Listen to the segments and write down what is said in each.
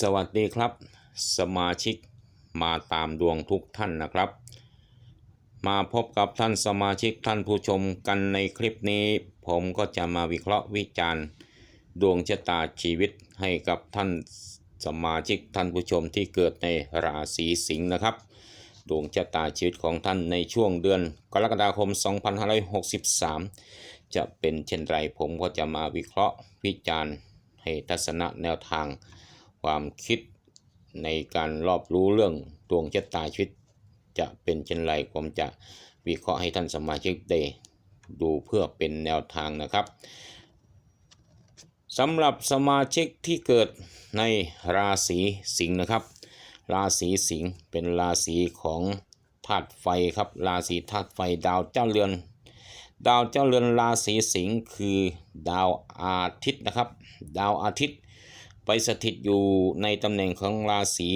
สวัสดีครับ สมาชิกมาตามดวงทุกท่านนะครับ มาพบกับท่านสมาชิกท่านผู้ชมกันในคลิปนี้ ผมก็จะมาวิเคราะห์วิจารณ์ ดวงชะตาชีวิตให้กับท่านสมาชิกท่านผู้ชมที่เกิดในราศีสิงห์นะครับ ดวงชะตาชีวิตของท่านในช่วงเดือน กรกฎาคม 2563 จะเป็นเช่นไรผมก็จะมาวิเคราะห์วิจารณ์ให้ทัศนะแนวทาง ความคิดในการรอบรู้เรื่องดวงชะตาชีวิต จะเป็นเช่นไรผมจะวิเคราะห์ให้ท่านสมาชิกได้ดูเพื่อเป็นแนวทางนะครับสำหรับสมาชิกที่เกิดในราศีสิงห์นะครับ ราศีสิงห์เป็นราศีของธาตุไฟครับ ราศีธาตุไฟดาวเจ้าเรือน ดาวเจ้าเรือนราศีสิงห์คือดาวอาทิตย์นะครับ ดาวอาทิตย์ ไปสถิตอยู่ในตำแหน่งของราศี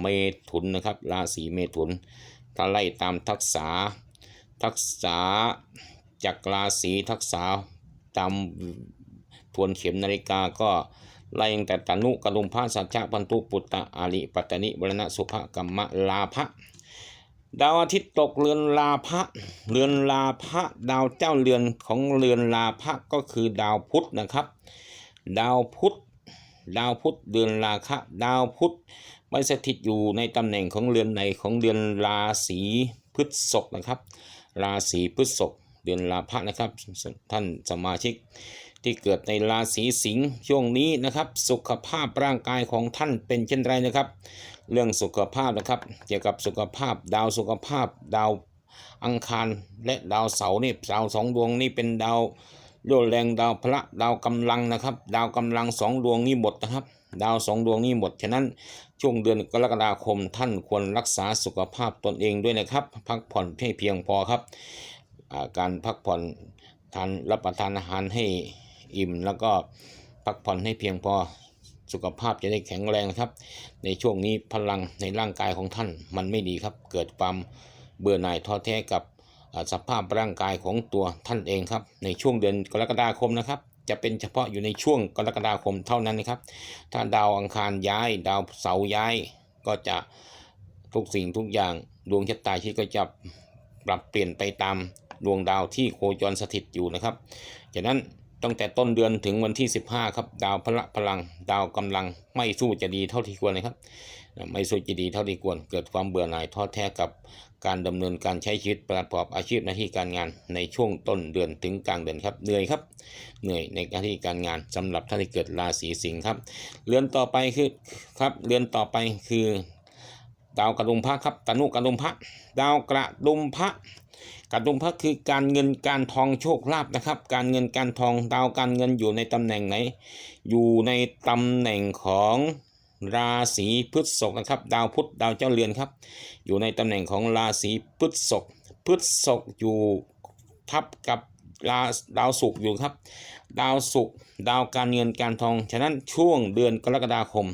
เมถุนนะครับ ราศีเมถุน ถ้าไล่ตามทักษะทักษะจากราศีทักษะตามทวนเข็มนาฬิกาก็ไล่ตั้งแต่ตนุกรุมพาสัจจะพันธุปุตตะอาริปัตตนิวรณะสุภกัมมะลาภะดาวอาทิตย์ตกเรือนลาภะเรือนลาภะดาวเจ้าเรือนของเรือนลาภะก็คือดาวพุธนะครับ ดาวพุธ ดาวพุธเดือนราคะ ดาวพุธไปสถิตอยู่ในตำแหน่งของเรือนในของเดือนราศีพฤษภนะครับ ราศีพฤษภเดือนลาภะนะครับ ท่านสมาชิกที่เกิดในราศีสิงห์ช่วงนี้นะครับ สุขภาพร่างกายของท่านเป็นเช่นไรนะครับ เรื่องสุขภาพนะครับ เกี่ยวกับสุขภาพดาวสุขภาพดาวอังคารและดาวเสาร์นี่ดาวสองดวงนี่เป็นดาว โยแรงดาวพระดาวกำลังนะครับ ดาวกำลังสองดวงนี่หมดนะครับ ดาวสองดวงนี้หมดฉะนั้นช่วงเดือนกรกฎาคมท่านควรรักษาสุขภาพตนเองด้วยนะครับ พักผ่อนให้เพียงพอครับาการพักผ่อนทานรับประทานอาหารให้อิ่ม แล้วก็พักผ่อนให้เพียงพอสุขภาพจะได้แข็งแรงครับ ในช่วงนี้พลังในร่างกายของท่านมันไม่ดีครับ เกิดความเบื่อหน่ายท้อแท้กับ สภาพร่างกายของตัวท่านเองครับ ในช่วงเดือนกรกฎาคมนะครับ จะเป็นเฉพาะอยู่ในช่วงกรกฎาคมเท่านั้นนะครับ ถ้าดาวอังคารย้าย ดาวเสาร์ย้ายก็จะทุกสิ่งทุกอย่างดวงชะตาชีวิตก็จะปรับเปลี่ยนไปตามดวงดาวที่โคจรสถิตอยู่นะครับจากนั้น ตั้งแต่ต้นเดือนถึงวันที่ 15 ครับ ดาวพละพลัง ดาวกำลังไม่สู้จะดีเท่าที่ควรนะครับ ไม่สู้จะดีเท่าที่ควร เกิดความเบื่อหน่ายท้อแท้กับการดำเนินการใช้ชีวิตประกอบอาชีพหน้าที่การงานในช่วงต้นเดือนถึงกลางเดือนครับ เหนื่อยครับ เหนื่อยในหน้าที่การงานสำหรับท่านที่เกิดราศีสิงห์ครับ เรือนต่อไปคือครับเรือนต่อไปคือ ดาวกระดุมพระครับตนุกระดุมพระดาวกระดุมพระ กระดุมพระคือการเงินการทองโชคลาภนะครับ การเงินการทองดาวการเงินอยู่ในตำแหน่งไหน อยู่ในตำแหน่งของราศีพฤษภนะครับ ดาวพุธดาวเจ้าเรือนครับ อยู่ในตำแหน่งของราศีพฤษภพฤษภอยู่ทับกับราดาวศุกร์อยู่ครับ ดาวศุกร์ดาวการเงินการทอง ฉะนั้นช่วงเดือนกรกฎาคม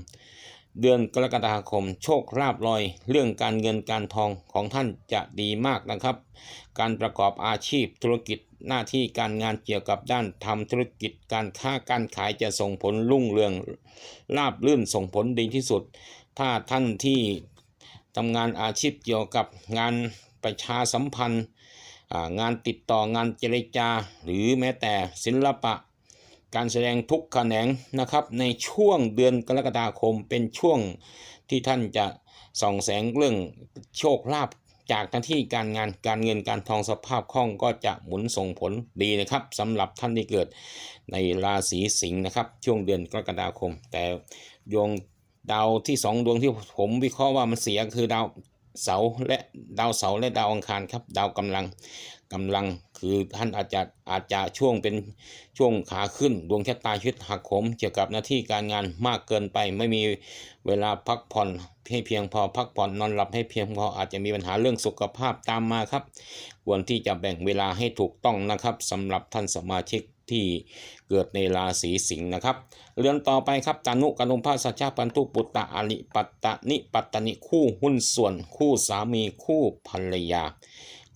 เดือนกรกฎาคม โชคลาภลอย เรื่องการเงินการทองของท่านจะดีมากนะครับ การประกอบอาชีพธุรกิจหน้าที่การงานเกี่ยวกับด้านทำธุรกิจการค้าการขายจะส่งผลรุ่งเรืองราบรื่นส่งผลดีที่สุด ถ้าท่านที่ทำงานอาชีพเกี่ยวกับงานประชาสัมพันธ์งานติดต่องานเจรจา หรือแม้แต่ศิลปะ การแสดงทุกแขนงนะครับ ในช่วงเดือนกรกฎาคมเป็นช่วงที่ท่านจะส่องแสงเรื่องโชคลาภจากหน้าที่การงานการเงินการทองสภาพคล่องก็จะหมุนส่งผลดีนะครับสำหรับท่านที่เกิดในราศีสิงห์นะครับ ช่วงเดือนกรกฎาคม แต่ดวงดาวที่สองดวงที่ผมวิเคราะห์ว่ามันเสียคือดาว เสาและดาวเสาและดาวอังคารครับ ดาวกำลังกำลังคือท่านอาจจะอาจจะช่วงเป็นช่วงขาขึ้น ดวงชะตาชีวิตหักโหมเกี่ยวกับหน้าที่การงานมากเกินไปไม่มีเวลาพักผ่อนให้เพียงพอพักผ่อนนอนหลับให้เพียงพออาจจะมีปัญหาเรื่องสุขภาพตามมาครับ ควรที่จะแบ่งเวลาให้ถูกต้องนะครับสำหรับท่านสมาชิก ที่เกิดในราศีสิงห์นะครับ เรื่องต่อไปครับตานุกนุมพาสัจจปันตุปุตตะอริปัตตนิปัตตนิคู่หุ้นส่วน คู่สามีคู่ภรรยา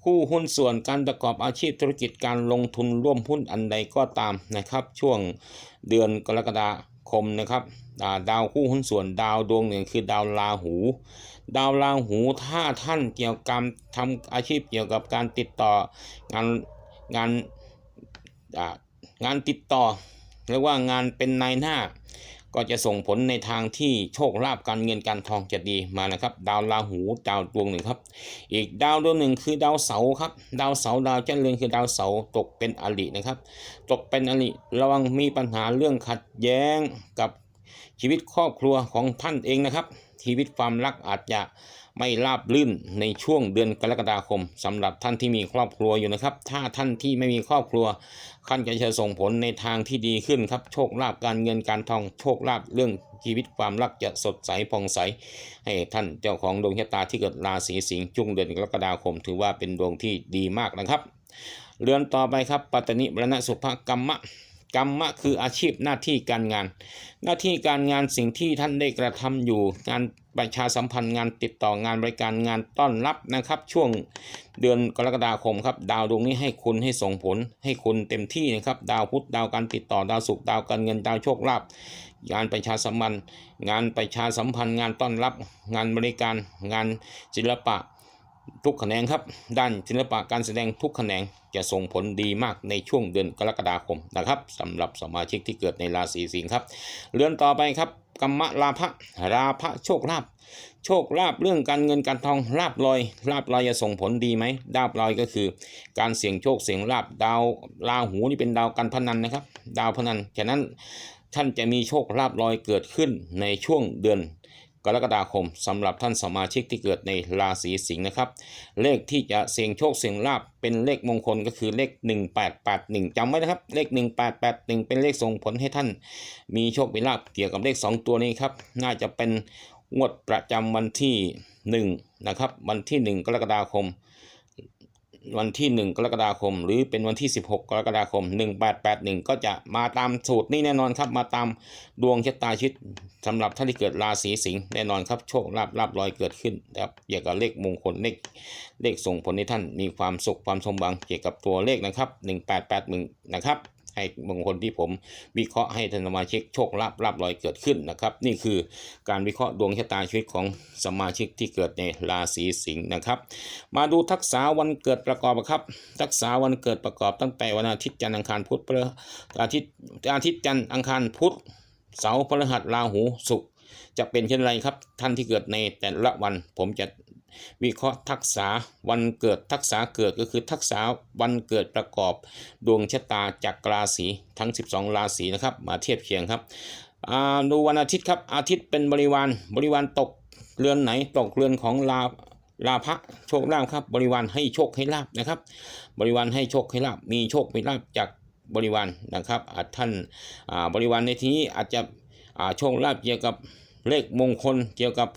คู่หุ้นส่วนการประกอบอาชีพธุรกิจการลงทุนร่วมหุ้นอันใดก็ตามนะครับ ช่วงเดือนกรกฎาคมนะครับาดาวคู่หุ้นส่วนดาวดวงหนึ่งคือดาวราหู ดาวราหูถ้าท่านเกี่ยวกับทำอาชีพเกี่ยวกับการติดต่องานงาน งานติดต่อเรียกว่างานเป็นนายหน้า ก็จะส่งผลในทางที่โชคลาภการเงินการทองจะดีมานะครับ ดาวราหูดาวดวงหนึ่งครับ อีกดาวดวงหนึ่งคือดาวเสาครับ ดาวเสาดาวเจ้าเรือนคือดาวเสาตกเป็นอรินะครับ ตกเป็นอริระวังมีปัญหาเรื่องขัดแย้งกับ ชีวิตครอบครัวของท่านเองนะครับ ชีวิตความรักอาจจะไม่ราบรื่นในช่วงเดือนกรกฎาคมสำหรับท่านที่มีครอบครัวอยู่นะครับ ถ้าท่านที่ไม่มีครอบครัวท่านก็จะส่งผลในทางที่ดีขึ้นครับโชคลาภการเงินการทองโชคลาภเรื่องชีวิตความรักจะสดใสผ่องใส ให้ท่านเจ้าของดวงชะตาที่เกิดราศีสิงห์ช่วงเดือนกรกฎาคม ถือว่าเป็นดวงที่ดีมากนะครับ เรือนต่อไปครับปัตตนิบรณสุภกรรมะ กรรมะคืออาชีพหน้าที่การงาน หน้าที่การงานสิ่งที่ท่านได้กระทำอยู่ งานประชาสัมพันธ์งานติดต่องานบริการงานต้อนรับนะครับ ช่วงเดือนกรกฎาคมครับ ดาวดวงนี้ให้คุณให้ส่งผล ให้คุณเต็มที่นะครับ ดาวพุธดาวการติดต่อดาวศุกร์ดาวการเงินดาวโชคลาภงานประชาสัมพันธ์ งานประชาสัมพันธ์ งานต้อนรับ งานบริการ งานศิลปะ ทุกแขนงครับ ด้านศิลปะการแสดงทุกแขนงจะส่งผลดีมากในช่วงเดือนกรกฎาคมนะครับสำหรับสมาชิกที่เกิดในราศีสิงห์ครับเรือนต่อไปครับกรรมะลาภะราภะโชคลาภโชคลาภเรื่องการเงินการทองลาบลอยลาบลอยจะส่งผลดีไหมลาบลอยก็คือ การเสี่ยงโชคเสี่ยงลาบดาวราหูนี่เป็นดาวการพนันนะครับ ดาวพนันฉะนั้นท่านจะมีโชคลาบลอยเกิดขึ้นในช่วงเดือน กรกฎาคมสำหรับท่านสมาชิกที่เกิดในราศีสิงห์นะครับ เลขที่จะเสี่ยงโชคเสี่ยงลาบเป็นเลขมงคลก็คือเลข 1881จำไว้นะครับ เลข 1881 เป็นเลขส่งผลให้ท่าน มีโชคมีลาบเกี่ยวกับเลข 2 ตัวนี้ครับ น่าจะเป็นงวดประจำวันที่ 1 นะครับ วันที่ 1 กรกฎาคม วันที่ 1 กรกฎาคม หรือเป็นวันที่ 16 กรกฎาคม 1881 ก็จะมาตามสูตรนี้แน่นอนครับ มาตามดวงชะตาชิดสำหรับท่านที่เกิดราศีสิงห์แน่นอนครับโชคลาภลาบลอยเกิดขึ้นนะครับเกี่ยวกับเลขมงคลเลขเลขส่งผลให้ท่านมีความสุขความสมหวังเกี่ยวกับตัวเลขนะครับ 1881 นะครับ ให้มงคลที่ผมวิเคราะห์ให้ท่านสมาชิกโชคลาภลาบลอยเกิดขึ้นนะครับ นี่คือการวิเคราะห์ดวงชะตาชีวิตของสมาชิกที่เกิดในราศีสิงห์นะครับ มาดูทักษะวันเกิดประกอบครับ ทักษะวันเกิดประกอบตั้งแต่วันอาทิตย์จันทร์อังคารพุธพฤอาทิตย์อาทิตย์จันทร์อังคารพุธเสาร์พฤหัสราหูศุกร์จะเป็นเช่นไรครับ ท่านที่เกิดในแต่ละวันผมจะ วิเคราะห์ทักษะวันเกิดทักษะเกิดก็คือทักษะวันเกิดประกอบดวงชะตาจากราศีทั้ง 12 ราศีนะครับ มาเทียบเคียงครับอ่าดูวันอาทิตย์ครับอาทิตย์เป็นบริวารบริวารตกเรือนไหนตกเรือนของลาลาภะโชคลาภครับ บริวารให้โชคให้ลาบนะครับ บริวารให้โชคให้ลาบมีโชคมีลาบจากบริวารนะครับอาจท่านอ่าบริวารในที่นี้อาจจะอ่าโชคลาภเกี่ยวกับ เลขมงคลเกี่ยวกับ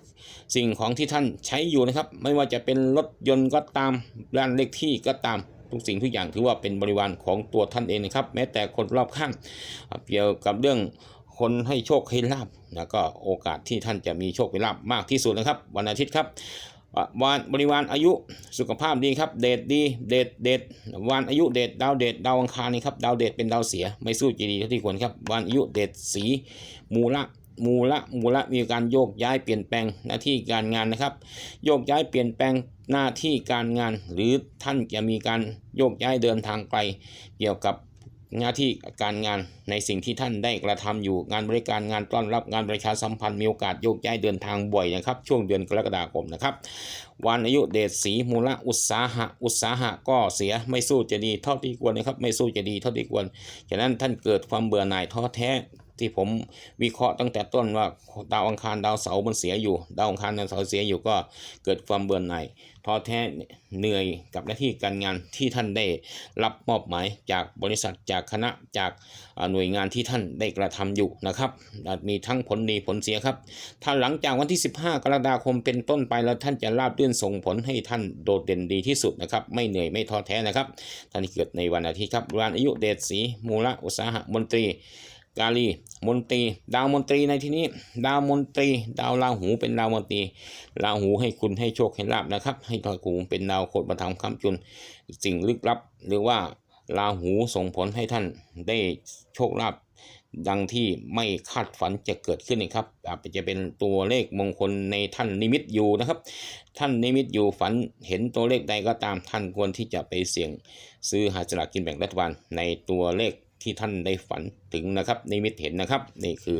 สิ่งของที่ท่านใช้อยู่นะครับ ไม่ว่าจะเป็นรถยนต์ก็ตามร้านเลขที่ก็ตามทุกสิ่งทุกอย่างถือว่าเป็นบริวารของตัวท่านเองนะครับ แม้แต่คนรอบข้างเกี่ยวกับเรื่องคนให้โชคให้ลาบนะก็โอกาสที่ท่านจะมีโชคมีลาบมากที่สุดนะครับ วันอาทิตย์ครับวันบริวารอายุสุขภาพดีครับ เดชดีเดชเดชวันอายุเดชดาวเดชดาวอังคารนี่ครับดาวเดชเป็นดาวเสียไม่สู้จีดีเท่าที่ควรครับวันอายุเดชสีมูละ มูละมูละมีการโยกย้ายเปลี่ยนแปลงหน้าที่การงานนะครับ โยกย้ายเปลี่ยนแปลงหน้าที่การงาน หรือท่านจะมีการโยกย้ายเดินทางไกลเกี่ยวกับหน้าที่การงานในสิ่งที่ท่านได้กระทำอยู่งานบริการงานต้อนรับงานประชาสัมพันธ์มีโอกาสโยกย้ายเดินทางบ่อยนะครับ ช่วงเดือนกรกฎาคมนะครับวันอายุเดชสีมูลอุตสาหะ อุตสาหะก็เสียไม่สู้จะดีเท่าที่ควรนะครับ ไม่สู้จะดีเท่าที่ควรฉะนั้นท่านเกิดความเบื่อหน่ายท้อแท้ ที่ผมวิเคราะห์ตั้งแต่ต้นว่าดาวอังคารดาวเสาร์มันเสียอยู่ ดาวอังคารดาวเสาร์เสียอยู่ก็เกิดความเบื่อหน่ายท้อแท้เหนื่อยกับหน้าที่การงานที่ท่านได้รับมอบหมายจากบริษัทจากคณะจากหน่วยงานที่ท่านได้กระทำอยู่นะครับอาจมีทั้งผลดีผลเสียครับ ถ้าหลังจากวันที่ 15 กรกฎาคมเป็นต้นไปแล้วท่านจะราบเรื่อนส่งผลให้ท่านโดดเด่นดีที่สุดนะครับ ไม่เหนื่อยไม่ท้อแท้นะครับ ท่านที่เกิดในวันอาทิตย์ครับวันอายุเดชศรีมูลอุตสาหะมนตรี กาลี มนตรี ดาวมนตรีในที่นี้ ดาวมนตรี ดาวราหูเป็นดาวมนตรีราหูให้คุณให้โชคให้ลาบนะครับ ให้ทอยกูเป็นดาวโคตรมาทำคำจุน สิ่งลึกลับ หรือว่าราหูส่งผลให้ท่านได้โชคลาภดังที่ไม่คาดฝันจะเกิดขึ้นนะครับอาจจะเป็นตัวเลขมงคลในท่านนิมิตอยู่นะครับ ท่านนิมิตอยู่ฝันเห็นตัวเลขใดก็ตามท่านควรที่จะไปเสี่ยง ซื้อหาสลากกินแบ่งรัฐบาลในตัวเลข ที่ท่านได้ฝันถึงนะครับนิมิตเห็นนะครับ นี่คือ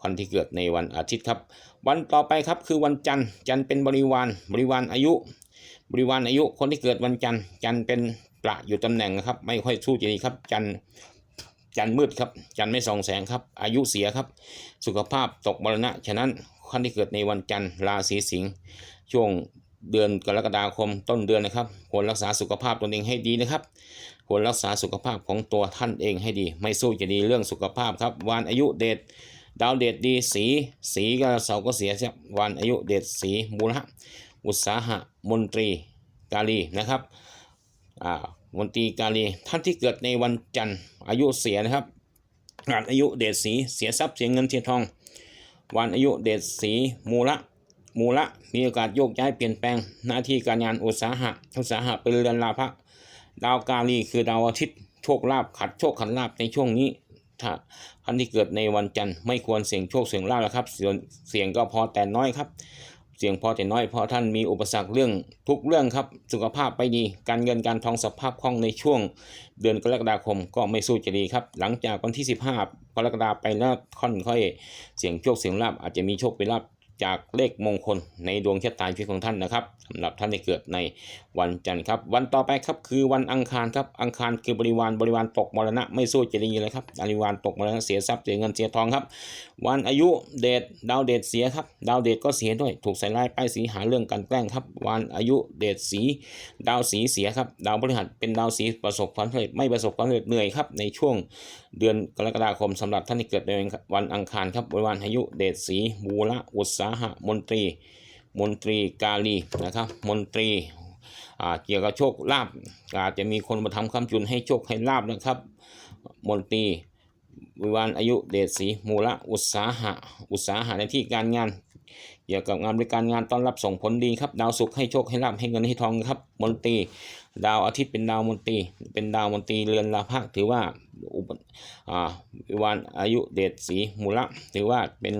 วันที่เกิดในวันอาทิตย์ครับ วันต่อไปครับคือวันจันทร์จันทร์เป็นบริวารบริวารอายุ บริวารอายุคนที่เกิดวันจันทร์จันทร์เป็นประอยู่ตำแหน่งนะครับ ไม่ค่อยสู้จีครับ จันทร์จันทร์มืดครับ จันทร์ไม่ส่องแสงครับ อายุเสียครับ สุขภาพตกมรณะ ฉะนั้นคนที่เกิดในวันจันทร์ราศีสิงห์ช่วงเดือนกรกฎาคมต้นเดือนนะครับควรรักษาสุขภาพตนเองให้ดีนะครับ ควรรักษาสุขภาพของตัวท่านเองให้ดี ไม่สู้จะดีเรื่องสุขภาพครับ วันอายุเดชดาวเดชดีสี สีก็เสาก็เสียครับวันอายุเดชสีมูลหะอุตสาหะมนตรีกาลีนะครับอ่ามนตรีกาลีท่านที่เกิดในวันจันทร์อายุเสียนะครับวันอายุเดชสีเสียทรัพย์เสียเงินเสียทอง วันอายุเดชสีมูละมูละมีโอกาสโยกย้ายเปลี่ยนแปลงหน้าที่การงานอุตสาหะอุตสาหะเป็นเรือนลาภะ ดาวกาลีคือดาวอาทิตย์โชคลาภขัดโชคขันลาภในช่วงนี้ ถ้าท่านที่เกิดในวันจันทร์ไม่ควรเสี่ยงโชคเสี่ยงลาภแล้วครับเสี่ยงก็พอแต่น้อยครับ เสี่ยงพอแต่น้อยเพราะท่านมีอุปสรรคเรื่องทุกเรื่องครับสุขภาพไม่ดี การเงินการทองสภาพคล่องในช่วง เดือนกรกฎาคมก็ไม่สู้จะดีครับ หลังจากวันที่ 15กรกฎาไปแล้วค่อนค่อยเสี่ยงโชคเสี่ยงลาภอาจจะมีโชคเป็นลาภ จากเลขมงคลในดวงชะตาชีวิตของท่านนะครับสำหรับท่านที่เกิดในวันจันทร์ครับ วันต่อไปครับคือวันอังคารครับอังคารคือบริวารบริวารตกมรณะไม่สู้จะดีเลยครับบริวารตกมรณะเสียทรัพย์เสียเงินเสียทองครับ วันอายุเดชดาวเดชเสียครับดาวเดชก็เสียด้วย ถูกใส่ร้ายป้ายสีหาเรื่องการแกล้งครับ วันอายุเดชสี ดาวสีเสียครับดาวพฤหัสเป็นดาวสีประสบความสำเร็จไม่ประสบความสำเร็จเหนื่อยครับในช่วงเดือนกรกฎาคมสำหรับท่านที่เกิดในวันอังคารครับบริวันอายุเดชสีบูระอุตสาหะมนตรี มนตรีกาลีนะครับ มนตรีเกี่ยวกับโชคลาภอาจจะมีคนมาทำคำจุนให้โชคให้ลาบนะครับ มนตรีวิวานอายุเดชศรีมูละอุตสาหะ อุตสาหะในที่การงาน เกี่ยวกับงานบริการงานต้อนรับส่งผลดีครับ ดาวศุกร์ให้โชคให้ลาภให้เงินให้ทองครับ มนตรี ดาวอาทิตย์เป็นดาวมนตรี เป็นดาวมนตรีเรือนลาภะถือว่า อุปวิวานอายุเดชศรีมูละถือว่าเป็น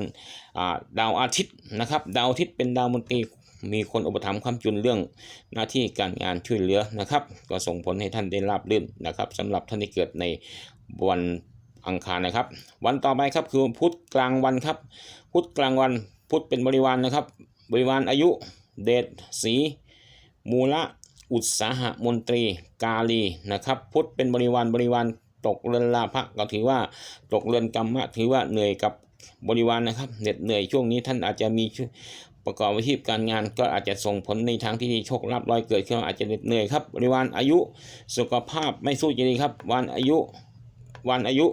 าดาวอาทิตย์นะครับ ดาวอาทิตย์เป็นดาวมนตรีมีคนอุปถัมภ์คำจุนเรื่องหน้าที่การงานช่วยเหลือนะครับ ก็ส่งผลให้ท่านได้ราบรื่นนะครับสำหรับท่านที่เกิดในวันอังคารนะครับ วันต่อไปครับคือพุธกลางวันครับ พุธกลางวันพุธเป็นบริวารนะครับ บริวารอายุเดชสีมูละอุตสาหมนตรีกาลีนะครับ พุธเป็นบริวารบริวาร ตกเรือนลาภะก็ถือว่าตกเรือนกรรมะถือว่าเหนื่อยกับบริวารนะครับเหน็ดเหนื่อยช่วงนี้ท่านอาจจะมีประกอบอาชีพการงานก็อาจจะส่งผลในทางที่ดีโชคลาภลอยเกิดขึ้นอาจจะเหน็ดเหนื่อยครับบริวารอายุสุขภาพไม่สู้จะดีครับ วันอายุวันอายุ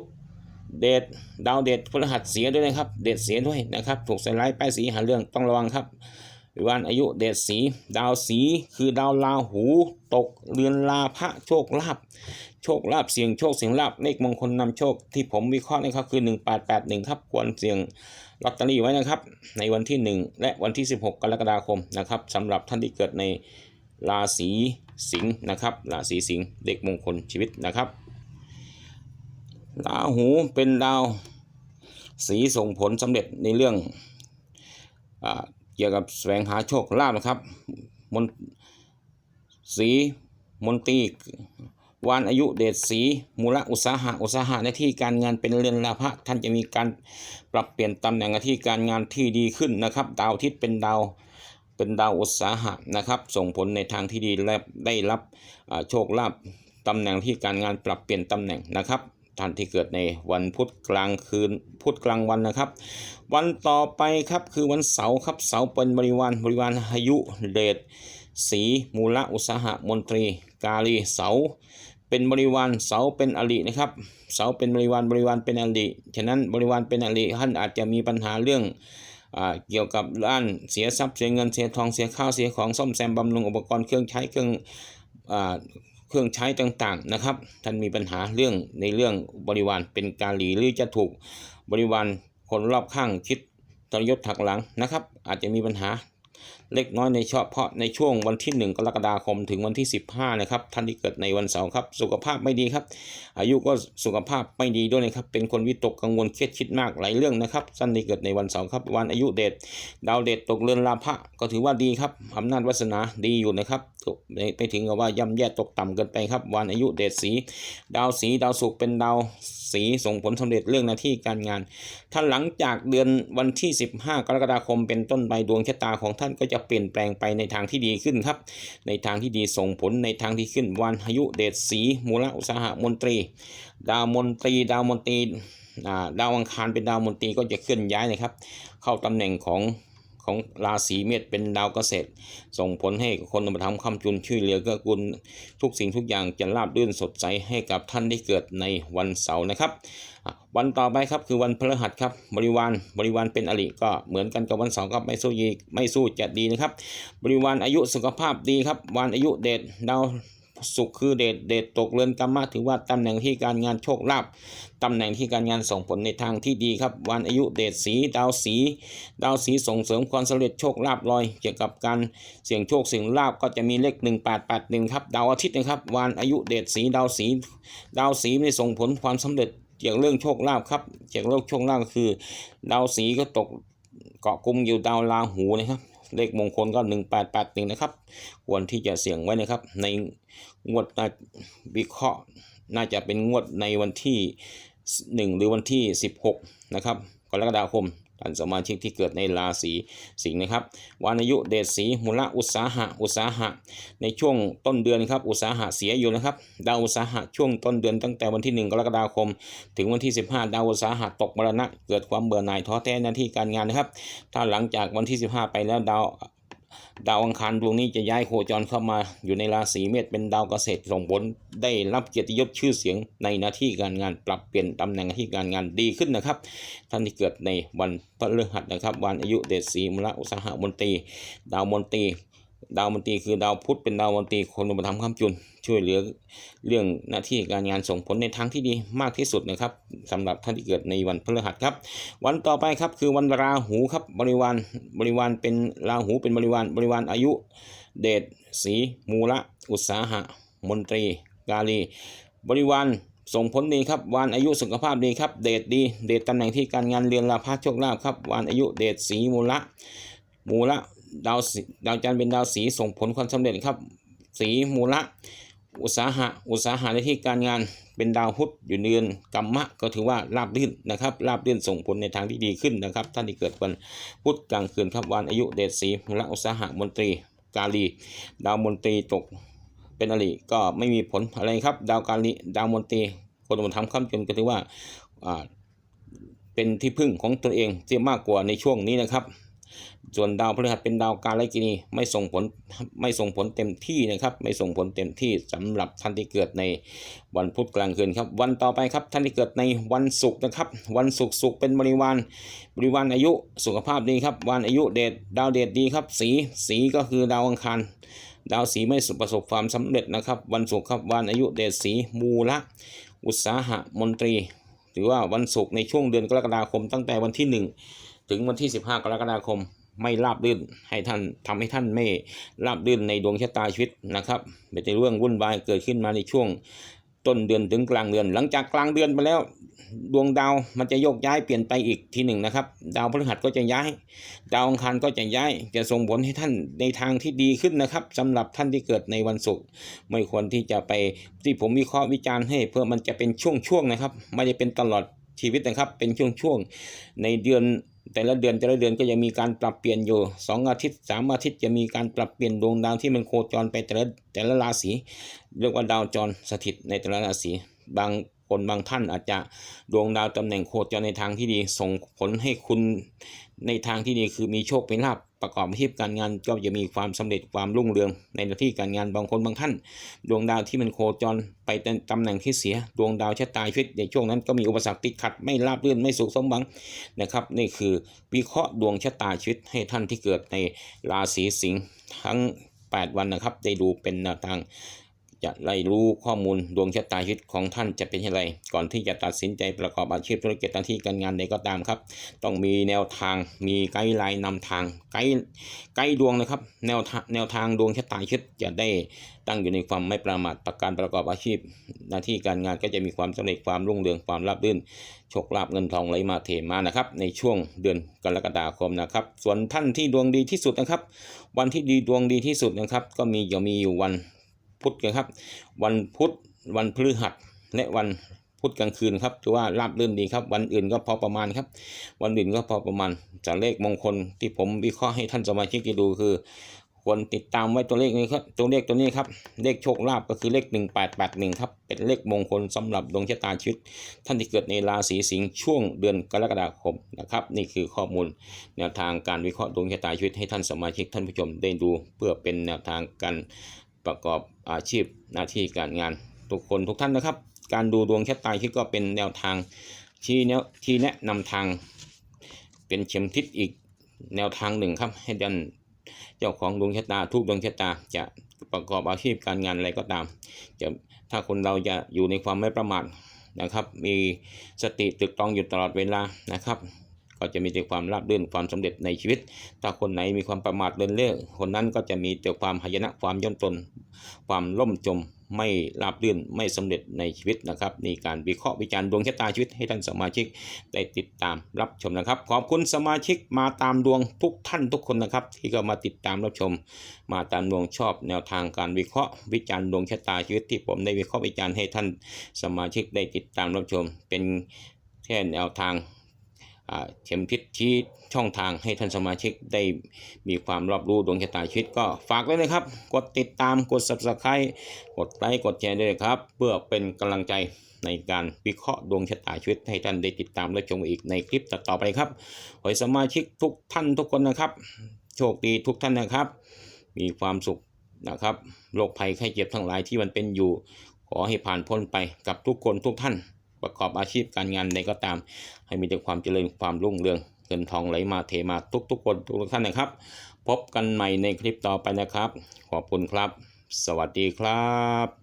เดชดาวเดชพฤหัสเสียด้วยนะครับ เดชเสียด้วยนะครับ ถูกใส่ร้ายป้ายสีหาเรื่องต้องระวังครับ วันอายุเดชสี ดาวสีคือดาวลาหู ตกเรือนลาภะโชคลาภโชคลาภเสียงโชคเสียงลาภเลขมงคลนำโชคที่ผมวิเคราะห์นะครับคือ 1881 ครับควรเสี่ยงลอตเตอรี่ไว้นะครับ ในวันที่ 1 และวันที่ 16 กรกฎาคมนะครับสำหรับท่านที่เกิดในราศีสิงห์นะครับราศีสิงห์เลขมงคลชีวิตนะครับราหูเป็นดาวสีส่งผลสำเร็จในเรื่องอา เกี่ยวกับแสวงหาโชคลาภนะครับ มนสีมนตีวานอายุเดชสีมูลอุตสาหะอุตสาหะในที่การงานเป็นเรือนลาภะท่านจะมีการปรับเปลี่ยนตำแหน่งหน้าที่การงานที่ดีขึ้นนะครับ ดาวอาทิตย์เป็นดาวเป็นดาวอุตสาหะนะครับ ส่งผลในทางที่ดีและได้รับโชคลาภตำแหน่งที่การงานปรับเปลี่ยนตำแหน่งนะครับ ท่านที่เกิดในวันพุธกลางคืนพุธกลางวันนะครับ วันต่อไปครับคือวันเสาร์ครับเสาร์เป็นบริวารบริวารอายุเดชสีมูลอุตสาหมนตรี กาลีเสาร์เป็นบริวารเสาร์เป็นอรินะครับ เสาร์เป็นบริวารบริวารเป็นอริฉะนั้นบริวารเป็นอริท่านอาจจะมีปัญหาเรื่องอ่าเกี่ยวกับด้านเสียทรัพย์เสียเงินเสียทองเสียข้าวเสียของซ่อมแซมบำรุงอุปกรณ์เครื่องใช้เครื่องอ่า เครื่องใช้ต่างๆนะครับ ท่านมีปัญหาเรื่องในเรื่องบริวารเป็นกาลีหรือจะถูกบริวารคนรอบข้างคิดทรยศถักหลังนะครับ อาจจะมีปัญหา เล็กน้อยในเฉพาะในช่วงวันที่ 1 กรกฎาคมถึงวันที่ 15 นะครับ ท่านที่เกิดในวันเสาร์ครับ สุขภาพไม่ดีครับ อายุก็สุขภาพไม่ดีด้วยนะครับ เป็นคนวิตกกังวลเครียดคิดมากหลายเรื่องนะครับ ท่านที่เกิดในวันเสาร์ครับ วันอายุเดชดาวเดชตกเรือนลาภะก็ถือว่าดีครับอำนาจวาสนาดีอยู่นะครับไม่ไม่ถึงกับว่าย่ำแย่ตกต่ำเกินไปครับ วันอายุเดชสี ดาวสีดาวศุกร์เป็นดาวสีส่งผลสำเร็จเรื่องหน้าที่การงานถ้านหลังจากเดือนวันที่ 15 กรกฎาคมเป็นต้นไปดวงชะตาของท่านก็จะเปลี่ยนแปลงไปในทางที่ดีขึ้นครับ ในทางที่ดีส่งผลในทางที่ขึ้นวันอายุเดชสีมูลอุตสาหมนตรี ดาวมนตรี ดาวมนตรีดาวอังคารเป็นดาวมนตรีก็จะเคลื่อนย้ายนะครับ เข้าตำแหน่งของของราศีเมษเป็นดาวเกษตร ส่งผลให้คนมาทำคำจุนช่วยเหลือเกื้อกูลทุกสิ่งทุกอย่างจะราบรื่นสดใสให้กับท่านที่เกิดในวันเสาร์นะครับ วันต่อไปครับคือวันพฤหัสครับบริวารบริวารเป็นอริก็เหมือนกันกับวันเสาร์ครับไม่สู้ยีไม่สู้จะดีนะครับ บริวารอายุสุขภาพดีครับ วันอายุเดชดาวสุขคือเดชเดชตกเรือนกรรมะถือว่าตำแหน่งที่การงานโชคลาภตำแหน่งที่การงานส่งผลในทางที่ดีครับ วันอายุเดชสีดาวสีดาวสีส่งเสริมความสำเร็จโชคลาภลอย เกี่ยวกับการเสี่ยงโชคเสี่ยงลาภก็จะมีเลข 1881 ครับดาวอาทิตย์นะครับวันอายุเดชสีดาวสีดาวสีไม่ส่งผลความสำเร็จ เกี่ยวเรื่องโชคลาภครับ เกี่ยวเรื่องโชคลาภก็คือ ดาวสีก็ตกเกาะกลุ่มอยู่ดาวราหูนะครับ เลขมงคลก็1881นะครับ ควรที่จะเสี่ยงไว้นะครับ ในงวดน่าวิเคราะห์น่าจะเป็นงวดในวันที่1หรือวันที่16นะครับกรกฎาคม ท่านสมาชิกที่เกิดในราศีสิงห์นะครับวันอายุเดชสีมูลอุตสาหะอุตสาหะ ในช่วงต้นเดือนครับอุตสาหะเสียอยู่นะครับดาวอุตสาหะช่วงต้นเดือนตั้งแต่วันที่ 1 กรกฎาคม ถึงวันที่ 15 ดาวอุตสาหะตกมรณะ เกิดความเบื่อหน่ายท้อแท้หน้าที่การงานนะครับ ถ้าหลังจากวันที่ 15 ไปแล้วดาว ดาวอังคารดวงนี้จะย้ายโคจรเข้ามาอยู่ในราศีเมษเป็นดาวเกษตรส่งผลได้รับเกียรติยศชื่อเสียงในหน้าที่การงานปรับเปลี่ยนตำแหน่งหน้าที่การงานดีขึ้นนะครับ ท่านที่เกิดในวันพฤหัสนะครับ วันอายุเดชศรีมละอุตสาหมนตรี ดาวมนตรี ดาวมนตรีคือดาวพุธเป็นดาวมนตรีคนมาทำคำจุน ช่วยเหลือเรื่องหน้าที่การงานส่งผลในทางที่ดีมากที่สุดนะครับสำหรับท่านที่เกิดในวันพฤหัสครับ วันต่อไปครับคือวันราหูครับบริวารบริวารเป็นราหูเป็นบริวารบริวารอายุ เดชสีมูละ อุตสาหะ มนตรี กาลี บริวารส่งผลดีครับวานอายุสุขภาพดีครับ เดชดี เดชตำแหน่งที่การงานเรียนลาภโชคลาภครับวานอายุเดชสีมูละมูละดาวสีดาวจันทร์เป็นดาวสีส่งผลความสำเร็จครับ สีมูละ อุตสาหะอุตสาหะในที่การงานเป็นดาวพุธอยู่เดือนกรรมะก็ถือว่าราบรื่นนะครับราบรื่นส่งผลในทางที่ดีขึ้นนะครับ ท่านที่เกิดวันพุธกลางคืนครับวันอายุเดชสีมูละอุตสาหะมนตรีกาลี ดาวมนตรีตกเป็นอริก็ไม่มีผลอะไรครับ ดาวกาลีดาวมนตรีคนมาทำคำจนก็ถือว่าอ่าเป็นที่พึ่งของตัวเองที่มากกว่าในช่วงนี้นะครับ ส่วนดาวพฤหัสเป็นดาวการไลกินีไม่ส่งผลไม่ส่งผลเต็มที่นะครับไม่ส่งผลเต็มที่สำหรับท่านที่เกิดในวันพุธกลางคืนครับวันต่อไปครับท่านที่เกิดในวันศุกร์นะครับวันศุกร์ศุกร์เป็นบริวารบริวารอายุสุขภาพดีครับวันอายุเดชดาวเดชดีครับ สีสีก็คือดาวอังคารดาวสีไม่ประสบความสำเร็จนะครับ วันศุกร์ครับวันอายุเดชสีมูละ อุตสาหะมนตรี ถือว่าวันศุกร์ในช่วงเดือนกรกฎาคมตั้งแต่วันที่ 1 ถึงวันที่ 15 กรกฎาคม ไม่ราบรื่นให้ท่านทำให้ท่านไม่ราบรื่นในดวงชะตาชีวิตนะครับเป็นเรื่องวุ่นวายเกิดขึ้นมาในช่วงต้นเดือนถึงกลางเดือน หลังจากกลางเดือนไปแล้ว ดวงดาวมันจะโยกย้ายเปลี่ยนไปอีกทีหนึ่งนะครับ ดาวพฤหัสก็จะย้าย ดาวอังคารก็จะย้าย จะส่งผลให้ท่านในทางที่ดีขึ้นนะครับสำหรับท่านที่เกิดในวันศุกร์ไม่ควรที่จะไปที่ผมวิเคราะห์วิจารณ์ให้ เพื่อมันจะเป็นช่วงๆนะครับ ไม่ได้เป็นตลอดชีวิตนะครับ เป็นช่วงๆในเดือน แต่ละเดือนแต่ละเดือนก็จะมีการปรับเปลี่ยนอยู่สองอาทิตย์สามอาทิตย์จะมีการปรับเปลี่ยนดวงดาวที่มันโคจรไปแต่ละแต่ละราศีเรียกว่าดาวจรสถิตในแต่ละราศีบางคนบางท่านอาจจะดวงดาวตำแหน่งโคจรในทางที่ดี ส่งผลให้คุณในทางที่ดีคือมีโชคเป็นลาภ ประกอบอาชีพการงานก็จะมีความสำเร็จความรุ่งเรือง ในหน้าที่การงานบางคนบางท่าน ดวงดาวที่มันโคจรไปตตำแหน่งที่เสีย ดวงดาวชะตาชีวิตในช่วงนั้นก็มีอุปสรรคติดขัดไม่ราบรื่นไม่สุขสมหวังนะครับนี่คือวิเคราะห์ดวงชะตาชีวิตให้ท่านที่เกิดในราศีสิงห์ทั้ง 8 วันนะครับได้ดูเป็นแนวทาง จะได้รู้ข้อมูลดวงชะตาชีวิตของท่านจะเป็นอย่างไร ก่อนที่จะตัดสินใจประกอบอาชีพธุรกิจหน้าที่การงานใดก็ตามครับ ต้องมีแนวทางมีไกด์ไลน์นำทางไกด์ไกด์ดวงนะครับ แนวทางแนวทางดวงชะตาชีวิตจะได้ตั้งอยู่ในความไม่ประมาทประการประกอบอาชีพ หน้าที่การงานก็จะมีความสำเร็จความรุ่งเรืองความราบรื่นโชคลาภเงินทองไหลมาเทมานะครับ ในช่วงเดือนกรกฎาคมนะครับ ส่วนท่านที่ดวงดีที่สุดนะครับ วันที่ดีดวงดีที่สุดนะครับ ก็มีจะมีอยู่วัน พุธนะครับ วันพุธวันพฤหัสและวันพุธกลางคืนครับถือว่าราบรื่นดีครับ วันอื่นก็พอประมาณครับ วันอื่นก็พอประมาณจากเลขมงคลที่ผมวิเคราะห์ให้ท่านสมาชิกด้ดูคือควรติดตามไว้ตัวเลขนี้ครับตัวเลขตัวนี้ครับเลขโชคลาภก็คือเลข 1881ครับเป็นเลขมงคลสำหรับดวงชะตาชีวิต ท่านที่เกิดในราศีสิงห์ช่วงเดือนกรกฎาคมนะครับนี่คือข้อมูลแนวทางการวิเคราะห์ดวงชะตาชีวิตให้ท่านสมาชิกท่านผู้ชมได้ดู เพื่อเป็นแนวทางการ ประกอบอาชีพหน้าที่การงาน ทุกคนทุกท่านนะครับ การดูดวงชะตาชีวิตก็เป็นแนวทางที่แนวที่แนะนำทางเป็นเข็มทิศอีกแนวทางหนึ่งครับ ให้ดันเจ้าของดวงชะตาทุกดวงชะตาจะประกอบอาชีพการงานอะไรก็ตาม จะถ้าคนเราจะอยู่ในความไม่ประมาทนะครับ มีสติตึกตองอยู่ตลอดเวลานะครับ ก็จะมีแต่ความราบรื่นความสำเร็จในชีวิต ถ้าคนไหนมีความประมาทเลินเล่อคนนั้นก็จะมีแต่ความหายนะความย่นตน ความล่มจมไม่ราบรื่นไม่สำเร็จในชีวิตนะครับนี่การวิเคราะห์วิจารณ์ดวงชะตาชีวิตให้ท่านสมาชิกได้ติดตามรับชมนะครับ ขอบคุณสมาชิกมาตามดวงทุกท่านทุกคนนะครับ ที่ก็มาติดตามรับชม มาตามดวงชอบแนวทางการวิเคราะห์วิจารณ์ดวงชะตาชีวิตที่ผมได้วิเคราะห์วิจารณ์ให้ท่านสมาชิกได้ติดตามรับชม เป็นแค่แนวทาง เข็มทิศชี้ช่องทางให้ท่านสมาชิกได้มีความรอบรู้ดวงชะตาชีวิตก็ฝากไว้เลยครับ กดติดตามกด subscribe กดไลค์กดแชร์ด้วยครับ เพื่อเป็นกำลังใจในการวิเคราะห์ดวงชะตาชีวิตให้ท่านได้ติดตามและชมอีกในคลิปต่อๆไปครับขอให้สมาชิกทุกท่านทุกคนนะครับ โชคดีทุกท่านนะครับ มีความสุขนะครับโรคภัยไข้เจ็บทั้งหลายที่มันเป็นอยู่ ขอให้ผ่านพ้นไปกับทุกคนทุกท่าน ประกอบอาชีพการงานใดก็ตาม ให้มีแต่ความเจริญความรุ่งเรืองเงินทองไหลมาเทมาทุกๆคนทุกท่านนะครับ พบกันใหม่ในคลิปต่อไปนะครับ ขอบคุณครับ สวัสดีครับ